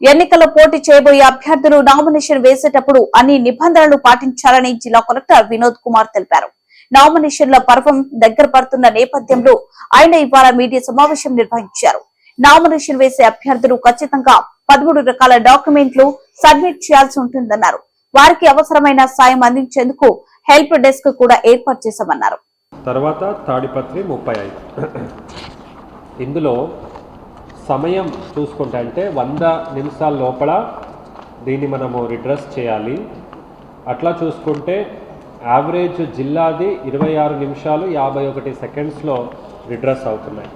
ఎన్నికల్లో పోటీ చేయబోయే అభ్యర్థులు నామినేషన్ వేసేటప్పుడు అన్ని నిబంధనలు పాటించాలని జిల్లా కలెక్టర్ వినోద్ కుమార్ తెలిపారు. నామినేషన్ల పర్వం దగ్గర పడుతున్న నేపథ్యంలో ఆయన ఇవాళ మీడియా సమావేశం నిర్వహించారు. నామినేషన్ వేసే అభ్యర్థులు ఖచ్చితంగా పదమూడు రకాల డాక్యుమెంట్లు సబ్మిట్ చేయాల్సి ఉంటుందన్నారు. వారికి అవసరమైన సాయం అందించేందుకు హెల్ప్ డెస్క్ కూడా ఏర్పాటు చేశామన్నారు. తర్వాత తాడిపత్రి ముప్పై ఐదు. ఇందులో సమయం చూసుకుంటే అంటే వంద నిమిషాల లోపల దీన్ని మనము రిడ్రెస్ చేయాలి. అట్లా చూసుకుంటే యావరేజ్ జిల్లాది ఇరవై ఆరు నిమిషాలు యాభై ఒకటి సెకండ్స్లో రిడ్రెస్ అవుతున్నాయి.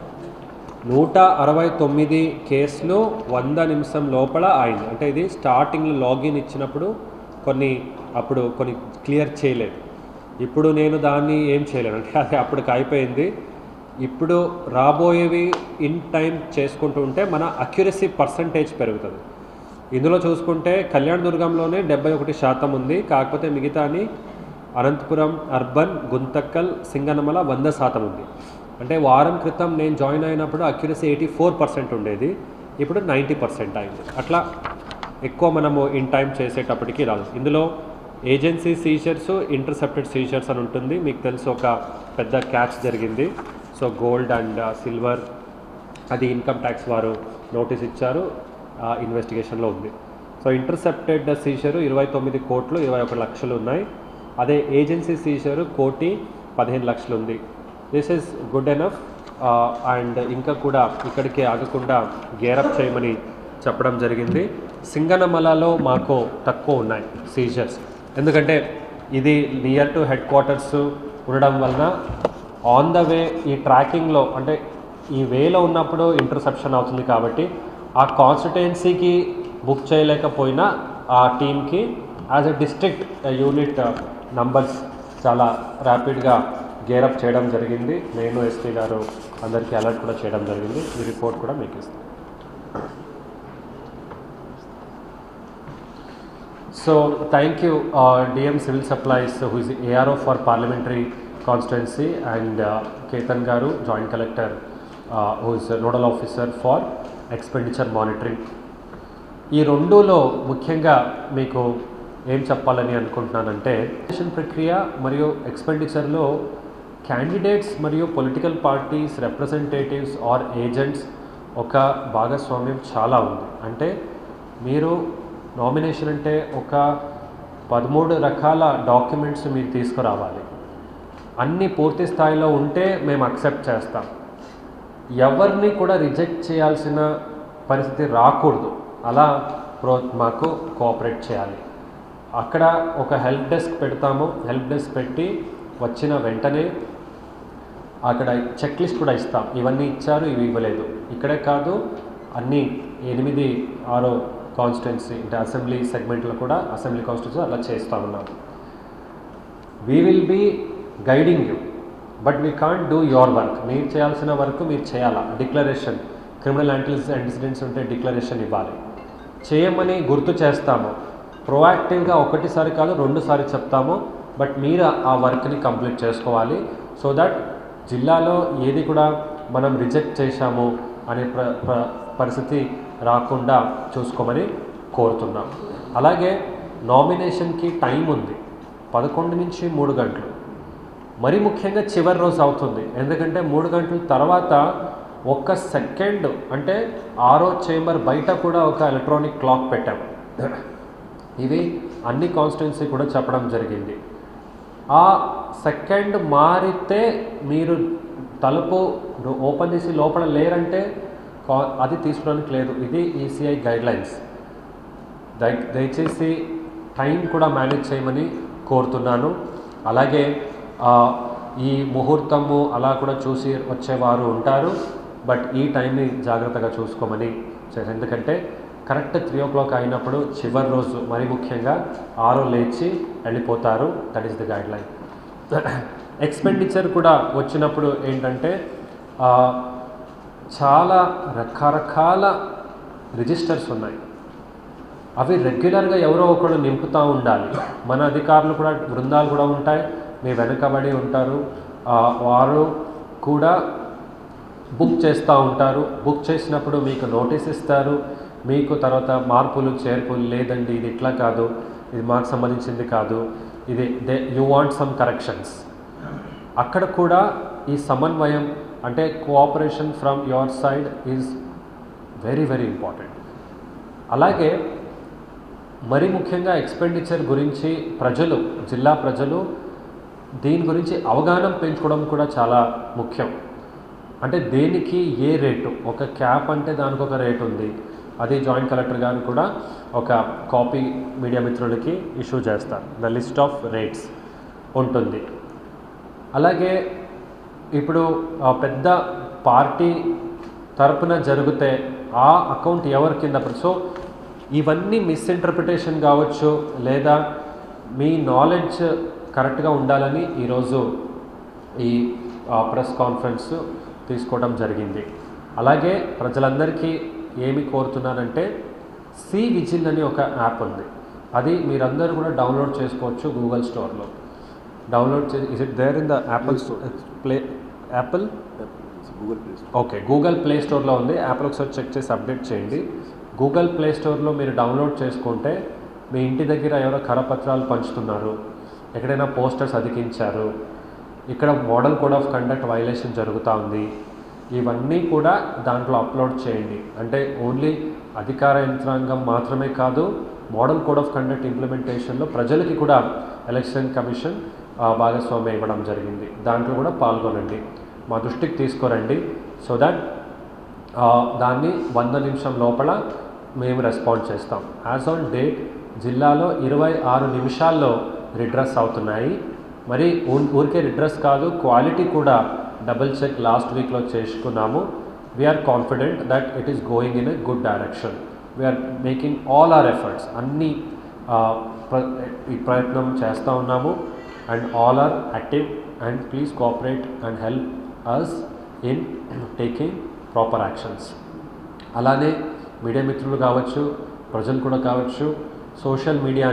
నూట అరవై తొమ్మిది కేసులు వంద నిమిషం లోపల అయింది. అంటే ఇది స్టార్టింగ్లో లాగిన్ ఇచ్చినప్పుడు కొన్ని అప్పుడు కొన్ని క్లియర్ చేయలేదు. ఇప్పుడు నేను దాన్ని ఏం చేయలేను. అంటే అది అప్పటికి అయిపోయింది. ఇప్పుడు రాబోయేవి ఇన్ టైం చేసుకుంటూ ఉంటే మన అక్యురసీ పర్సంటేజ్ పెరుగుతుంది. ఇందులో చూసుకుంటే కళ్యాణ దుర్గంలోనే డెబ్బై ఒకటి శాతం ఉంది. కాకపోతే మిగతాని అనంతపురం అర్బన్ గుంతక్కల్ సింగనమల వంద శాతం ఉంది. అంటే వారం క్రితం నేను జాయిన్ అయినప్పుడు అక్యురసీ ఎయిటీ ఫోర్ పర్సెంట్ ఉండేది. ఇప్పుడు నైంటీ పర్సెంట్ అయింది. అట్లా ఎక్కువ మనము ఇన్ టైం చేసేటప్పటికి రాదు. ఇందులో ఏజెన్సీ సీజర్స్ ఇంటర్సెప్టెడ్ సీజర్స్ అని ఉంటుంది. మీకు తెలుసు ఒక పెద్ద క్యాచ్ జరిగింది. సో గోల్డ్ అండ్ సిల్వర్ అది ఇన్కమ్ ట్యాక్స్ వారు నోటీస్ ఇచ్చారు. ఇన్వెస్టిగేషన్లో ఉంది. సో ఇంటర్సెప్టెడ్ సీజరు ఇరవై తొమ్మిది కోట్లు ఇరవై ఒక లక్షలు ఉన్నాయి. అదే ఏజెన్సీ సీజరు కోటి పదిహేను లక్షలు ఉంది. This is good enough and ఇంకా కూడా ఇక్కడికి ఆగకుండా గేరప్ చేయమని చెప్పడం జరిగింది. సింగనమలలో మాకు తక్కువ ఉన్నాయి సీజర్స్. ఎందుకంటే ఇది నియర్ టు హెడ్ క్వార్టర్స్ ఉండడం వలన ఆన్ ద వే ఈ ట్రాకింగ్లో అంటే ఈ వేలో ఉన్నప్పుడు ఇంటర్సెప్షన్ అవుతుంది కాబట్టి ఆ కాన్స్టిట్యుయెన్సీకి బుక్ చేయలేకపోయినా ఆ టీంకి as a district unit numbers చాలా ర్యాపిడ్గా గేరప్ చేయడం జరిగింది. నేను ఎస్పీ గారు అందరికీ అలర్ట్ కూడా చేయడం జరిగింది. ఈ రిపోర్ట్ కూడా మీకు ఇస్తాను so thank you DM civil supplies who is ARO for parliamentary constituency and Ketan గారు joint collector Joint nodal officer for expenditure monitoring ఈ రెండులో ముఖ్యంగా మీకు ఏం చెప్పాలని అనుకుంటున్నానంటే ఎలక్షన్ ప్రక్రియ మరియు ఎక్స్పెండిచర్లో క్యాండిడేట్స్ మరియు political parties representatives or agents ఒక భాగస్వామ్యం చాలా ఉంది. అంటే మీరు నామినేషన్ అంటే ఒక పదమూడు రకాల డాక్యుమెంట్స్ మీరు తీసుకురావాలి. అన్నీ పూర్తి స్థాయిలో ఉంటే మేము అక్సెప్ట్ చేస్తాం. ఎవరిని కూడా రిజెక్ట్ చేయాల్సిన పరిస్థితి రాకూడదు. అలా ప్రో మాకు కోఆపరేట్ చేయాలి. అక్కడ ఒక హెల్ప్ డెస్క్ పెడతాము. హెల్ప్ డెస్క్ పెట్టి వచ్చిన వెంటనే అక్కడ చెక్ లిస్ట్ కూడా ఇస్తాం. ఇవన్నీ ఇచ్చారు ఇవి ఇవ్వలేదు. ఇక్కడే కాదు అన్ని ఎనిమిది ఆరో కాన్స్టిట్యున్సీ అంటే అసెంబ్లీ సెగ్మెంట్లో కూడా అసెంబ్లీ కాన్స్టిట్యున్సీ అలా చేస్తూ ఉన్నాం. We will be guiding you but we can't do your work మీరు చేయాల్సిన వర్క్ మీరు చేయాలా? డిక్లరేషన్ క్రిమినల్ యాంటిసిడెంట్స్ ఉంటే డిక్లరేషన్ ఇవ్వాలి. చేయమని గుర్తు చేస్తాము. ప్రొయాక్టివ్గా ఒకటిసారి కాదు రెండుసారి చెప్తాము. బట్ మీరు ఆ వర్క్ని కంప్లీట్ చేసుకోవాలి. సో దట్ జిల్లాలో ఏది కూడా మనం రిజెక్ట్ చేశాము అనే ప్ర ప్ర- పరిస్థితి రాకుండా చూసుకోమని కోరుతున్నాం. అలాగే నామినేషన్కి టైం ఉంది. పదకొండు నుంచి మూడు గంటలు. మరి ముఖ్యంగా చివరి రోజు అవుతుంది. ఎందుకంటే మూడు గంటల తర్వాత ఒక్క సెకండ్ అంటే ఆరో చేంబర్ బయట కూడా ఒక ఎలక్ట్రానిక్ క్లాక్ పెట్టాం. ఇవి అన్ని కాన్స్టిట్యున్సీ కూడా చెప్పడం జరిగింది. ఆ సెకండ్ మారితే మీరు తలుపు ఓపెన్ చేసి లోపల లేరంటే కా- అది తీసుకోవడానికి లేదు. ఇది ఈసీఐ గైడ్లైన్స్ దయచేసి టైం కూడా మేనేజ్ చేయమని కోరుతున్నాను. అలాగే ఈ ముహూర్తము అలా కూడా చూసి వచ్చేవారు ఉంటారు బట్ ఈ టైంని జాగ్రత్తగా చూసుకోమని ఎందుకంటే కరెక్ట్ త్రీ ఓ క్లాక్ అయినప్పుడు చివరి రోజు మరి ముఖ్యంగా ఆరో లేచి వెళ్ళిపోతారు. That is the guideline expenditure కూడా వచ్చినప్పుడు ఏంటంటే చాలా రకరకాల రిజిస్టర్స్ ఉన్నాయి. అవి రెగ్యులర్గా ఎవరో ఒకరు నింపుతూ ఉండాలి. మన అధికారులు కూడా బృందాలు కూడా ఉంటాయి. మీ వెనుకబడి ఉంటారు. వారు కూడా బుక్ చేస్తూ ఉంటారు. బుక్ చేసినప్పుడు మీకు నోటీస్ ఇస్తారు. మీకు తర్వాత మార్పులు చేర్పులు లేదండి ఇది ఇట్లా కాదు ఇది మాకు సంబంధించింది కాదు ఇది they you want some corrections అక్కడ కూడా ఈ సమన్వయం అంటే cooperation from your side is very very important అలాగే మరి ముఖ్యంగా ఎక్స్పెండిచర్ గురించి ప్రజలు జిల్లా ప్రజలు దీని గురించి అవగాహన పెంచుకోవడం కూడా చాలా ముఖ్యం. అంటే దేనికి ఏ రేటు? ఒక క్యాప్ అంటే దానికి ఒక రేటు ఉంది. అది జాయింట్ కలెక్టర్ గారు కూడా ఒక కాపీ మీడియా మిత్రులకి ఇష్యూ చేస్తారు. ద లిస్ట్ ఆఫ్ రేట్స్ ఉంటుంది. అలాగే ఇప్పుడు పెద్ద పార్టీ తరపున జరిగితే ఆ అకౌంట్ ఎవరి కింద సో ఇవన్నీ మిస్ఇంటర్ప్రిటేషన్ కావచ్చు లేదా మీ నాలెడ్జ్ కరెక్ట్గా ఉండాలని ఈరోజు ఈ ప్రెస్ కాన్ఫరెన్స్ తీసుకోవడం జరిగింది. అలాగే ప్రజలందరికీ ఏమి కోరుతున్నానంటే సి విజిల్ అని ఒక యాప్ ఉంది. అది మీరందరూ కూడా డౌన్లోడ్ చేసుకోవచ్చు గూగుల్ స్టోర్లో. డౌన్లోడ్ చే is it there in the Apple play Apple Google play okay Google play స్టోర్లో ఉంది. యాప్లో ఒకసారి చెక్ చేసి అప్డేట్ చేయండి. గూగుల్ ప్లే స్టోర్లో మీరు డౌన్లోడ్ చేసుకుంటే మీ ఇంటి దగ్గర ఎవరో కరపత్రాలు పంచుతున్నారు. ఎక్కడైనా పోస్టర్స్ అతికించారు. ఇక్కడ model code of conduct violation జరుగుతూ ఉంది. ఇవన్నీ కూడా దాంట్లో అప్లోడ్ చేయండి. అంటే ఓన్లీ అధికార యంత్రాంగం మాత్రమే కాదు మోడల్ కోడ్ ఆఫ్ కండక్ట్ ఇంప్లిమెంటేషన్లో ప్రజలకి కూడా ఎలక్షన్ కమిషన్ భాగస్వామ్యం ఇవ్వడం జరిగింది. దాంట్లో కూడా పాల్గొనండి. మా దృష్టికి తీసుకురండి. సో దట్ దాన్ని వంద నిమిషం లోపల మేము రెస్పాండ్ చేస్తాం. యాజ్ ఆన్ డేట్ జిల్లాలో ఇరవై ఆరు నిమిషాల్లో రిడ్రస్ అవుతున్నాయి. మరి ఊరికే రిడ్రెస్ కాదు క్వాలిటీ కూడా డబుల్ చెక్ లాస్ట్ వీక్లో చేసుకున్నాము. We are confident that it is going in a good direction we are making all our efforts అన్ని ప్ర- ఈ ప్రయత్నం చేస్తూ ఉన్నాము. And all are active and please cooperate and help us in taking proper actions అలానే media మిత్రులు కావచ్చు ప్రజలు కూడా కావచ్చు సోషల్ మీడియా